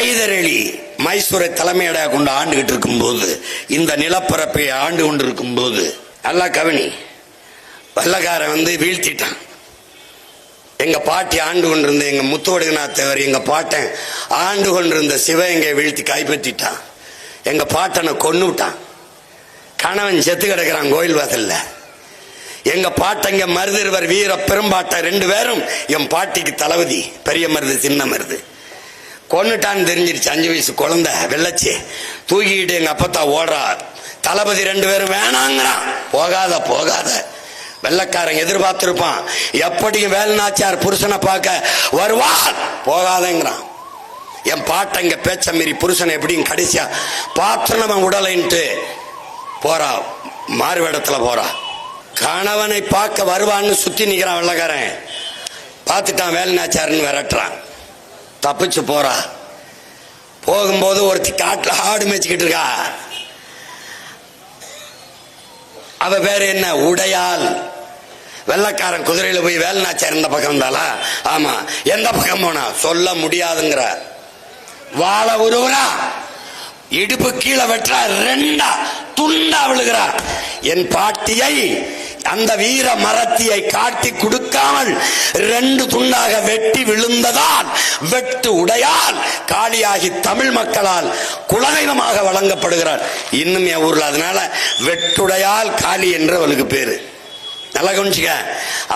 ஐதரளி மைசூரை தலைமையடையாக கொண்டு ஆண்டுகிட்டு இருக்கும்போது இந்த நிலப்பரப்பை ஆண்டு கொண்டிருக்கும் போது நல்லா கவனி வெள்ளக்காரன் வந்து வீழ்த்திட்டான். எங்க பாட்டி ஆண்டு கொண்டிருந்த எங்க முத்துவடுகநாத் தேவர் எங்க பாட்டன் ஆண்டு கொண்டிருந்த சிவகங்கை வீழ்த்தி கைப்பற்றிட்டான். எங்க பாட்டனை கொண்டு விட்டான் கணவன் செத்து கிடக்கிறான் கோயில் வாசல்ல. எங்க பாட்டங்க மருதிருவர் வீர பெரும்பாட்ட ரெண்டு பேரும் என் பாட்டிக்கு தளபதி பெரிய மருது சின்ன மருது. கொண்டுட்டான்னு தெரிஞ்சிருச்சு அஞ்சு வயசு குழந்தை வெள்ளச்சி. தூக்கிக்கிட்டு எங்க அப்பத்தா ஓடுறா. தளபதி ரெண்டு பேரும் வேணாங்கிறான். போகாத போகாத. வெள்ளக்காரன் எதிர்பார்த்திருப்பான். எப்படியும் வேலுநாச்சியார் புருஷனை பார்க்க வருவான் போகாதேங்கிறான். என் பாட்டங்க பேச்ச மீறி புருஷனை எப்படியும் கடைசியா பாத்திரம் உடலைன்ட்டு போறா மாறுவேடத்துல போறா. கணவனை பார்க்க வருவான்னு சுத்தி நிக்கிறான் வெள்ளக்காரன். பார்த்துட்டான் வேலுநாச்சியார்னு விரட்டுறான். தப்பிச்சு போறா. போகும்போது ஒருத்தி காட்டில் ஆடு மேய்ச்சிக்கிட்டு இருக்கா. அவ பேர் என்ன? உடையால் வெள்ளக்காரன் குதிரையில் போய் வேலுநாச்சியார் இந்த பக்கம் இருந்தாளா ஆமா. எந்த பக்கம் போனா? சொல்ல முடியாதுங்கிற. வாழ உருவனா இடுப்பு கீழே வெட்டுறா. ரெண்டா. துண்டா விழுகிறா. என் பாட்டியை அந்த வீர மரத்தியை காட்டி கொடுக்காமல் ரெண்டு துண்டாக வெட்டி விழுந்ததால் வெட்டு உடையால் காலியாகி தமிழ் மக்களால் குலதெய்வமாக வழங்கப்படுகிறார். இன்னும் என் ஊர்ல அதனால வெட்டுடையால் காளி என்று அவளுக்கு பேரு. நல்லா கவனிச்சுக்க.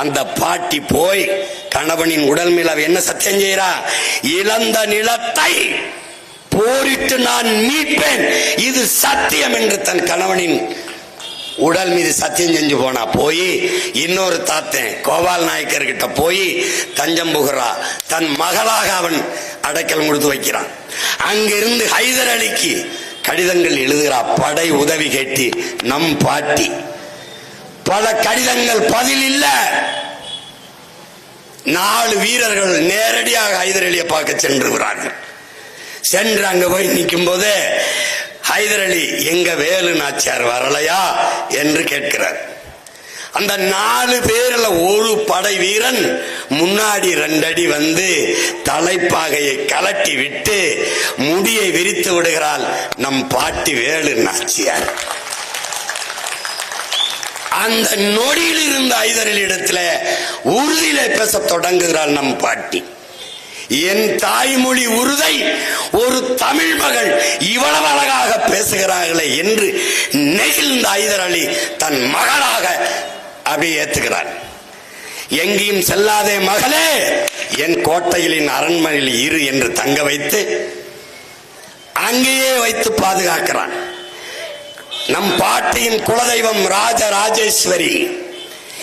அந்த பாட்டி போய் கணவனின் உடல் மேல என்ன சத்தியம் செய்யறா இழந்த நிலத்தை போரிட்டு நான் மீட்பேன். இது சத்தியம் என்று தன் கணவனின் உடல் மீது சத்தியம் செஞ்சு போனா போய் இன்னொரு தாத்தன் கோபால் நாயக்கர் கிட்ட போய் தஞ்சம் புகிறா. தன் மகளாக அவன் அடைக்கலம் கொடுத்து வைக்கிறான். அங்கிருந்து ஹைதர் அலிக்கு கடிதங்கள் எழுதுகிறா. படை உதவி கேட்டு நம் பாட்டி. பல கடிதங்கள் பதில் இல்ல. நாலு வீரர்கள் நேரடியாக ஹைதர் அலியை பார்க்க சென்றுகிறார்கள். சென்று அங்க போய் நிற்கும் போது ஹைதர் அலி எங்க வேலு நாச்சியார் வரலையா என்று கேட்கிறார். அந்த நாலு பேர்ல ஒரு படை வீரன் முன்னாடி ரெண்டடி வந்து தலைப்பாகையை கலட்டி விட்டு முடியை விரித்து விடுகிறாள். நம் பாட்டி வேலு நாச்சியார். அந்த நொடியில் இருந்த ஐதரில் இடத்துல உறுதியில பேச தொடங்குகிறாள் நம் பாட்டி. என் தாய்மொழி உருதை ஒரு தமிழ் மகள் இவ்வளவு அழகாக பேசுகிறார்களே என்று நெகிழ்ந்த ஐதர் அலி தன் மகளாக அப்படியே ஏத்துக்கிறார் எங்கேயும் செல்லாதே மகளே என் கோட்டையிலின் அரண்மனையில் இரு என்று தங்க வைத்து அங்கேயே வைத்து பாதுகாக்கிறான். நம் பாட்டியின் குலதெய்வம் ராஜ ராஜேஸ்வரி.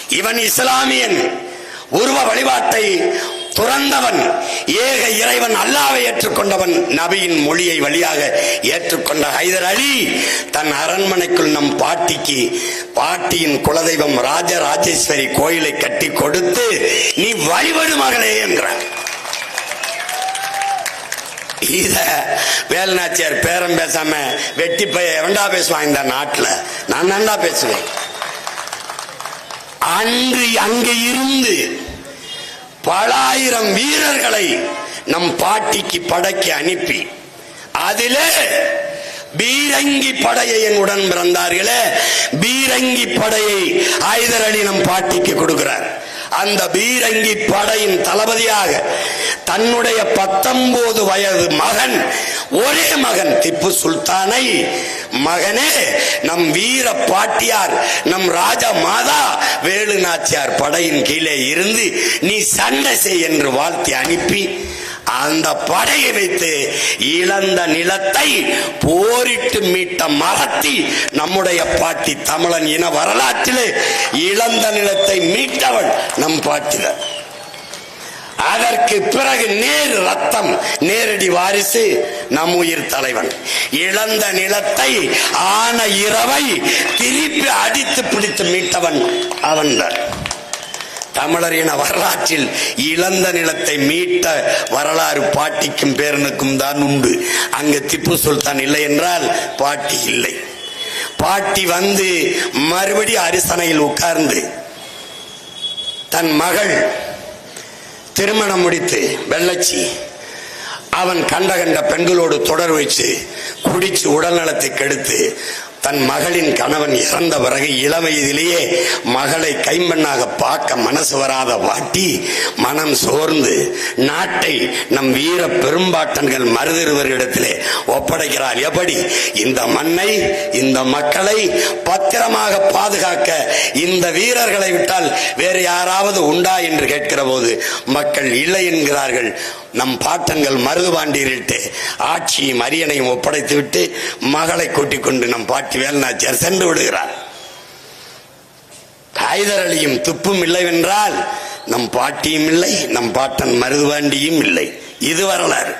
இவன் இஸ்லாமியன். உருவ வழிபாட்டை துறந்தவன் ஏக இறைவன் அல்லாவை ஏற்றுக்கொண்டவன் நபியின் மொழியை வழியாக ஏற்றுக்கொண்ட ஹைதர் அலி தன் அரண்மனைக்குள் நம் பாட்டிக்கு பாட்டியின் குலதெய்வம் ராஜ ராஜேஸ்வரி கோயிலை கட்டி கொடுத்து நீ வழிபடு மகளே என்கிறான் இத வேலுநாச்சியார் பேரம் பேசாம வெட்டி பைய எவன்டா பேசுவான் இந்த நாட்டுல? நான் தான்டா பேசுவேன். அன்று அங்கே இருந்து பல ஆயிரம் வீரர்களை நம் பாட்டிக்கு படைக்கு அனுப்பி. அதிலே பீரங்கி படையை என் உடன் பிறந்தார்களே பீரங்கி படையை ஆயுதர் அலி நம் பாட்டிக்கு கொடுக்கிறார். அந்த பீரங்கி படையின் தளபதியாக தன்னுடைய பத்தொன்பது வயது மகன் ஒரே மகன் திப்பு சுல்தானை. மகனே நம் வீர பாட்டியார் நம் ராஜா மாதா வேலு நாச்சியார் படையின் கீழே இருந்து நீ சண்டை செய் என்று வாழ்த்தி அனுப்பி அந்த படையை வைத்து இழந்த நிலத்தை போரிட்டு மீட்ட மரத்தி நம்முடைய பாட்டி தமிழன் இன வரலாற்றிலே இழந்த நிலத்தை மீட்டவள் நம் பாட்டினர் அதற்கு பிறகு நேர் ரத்தம் நேரடி வாரிசு நம் உயிர் தலைவன். இழந்த நிலத்தை ஆன இரவை திருப்பி அடித்து பிடித்து மீட்டவன் அவன்தான். தமிழர் இன வரலாற்றில் இழந்த நிலத்தை மீட்ட வரலாறு பாட்டிக்கும் பேரனுக்கும் தான் உண்டு. அங்கு திப்பு சுல்தான் இல்லை என்றால் பாட்டி இல்லை. பாட்டி வந்து மறுபடி அரிசனையில் உட்கார்ந்து தன் மகள் திருமணம் முடித்து வெள்ளச்சி அவன் கண்ட கண்ட பெண்களோடு தொடர் வச்சு குடிச்சு உடல்நலத்தை கெடுத்து தன் மகளின் கணவன் இறந்த பிறகு இளவயதிலேயே மகளை கைம்பெண்ணாக பார்க்க மனசு வராத வாட்டி மனம் சோர்ந்து நாட்டை நம் வீர பெரும்பாட்டன்கள் மருதிருவர்களிடத்திலே ஒப்படைக்கிறார் எப்படி? இந்த மண்ணை இந்த மக்களை பத்திரமாக பாதுகாக்க இந்த வீரர்களை விட்டால் வேறு யாராவது உண்டா என்று கேட்கிற போது மக்கள் இல்லை என்கிறார்கள். நம் பாட்டன்கள் மருதுபாண்டியரிட்டு ஆட்சியும் அரியணையும் ஒப்படைத்து விட்டு மகளை கூட்டிக் கொண்டு நம் பாட்டி வேலுநாச்சியார் சென்று விடுகிறார். ஹைதர் அலியும் துப்பும் இல்லைவென்றால் நம் பாட்டியும் இல்லை நம் பாட்டன் மருதுபாண்டியும் இல்லை. இது வரலாறு.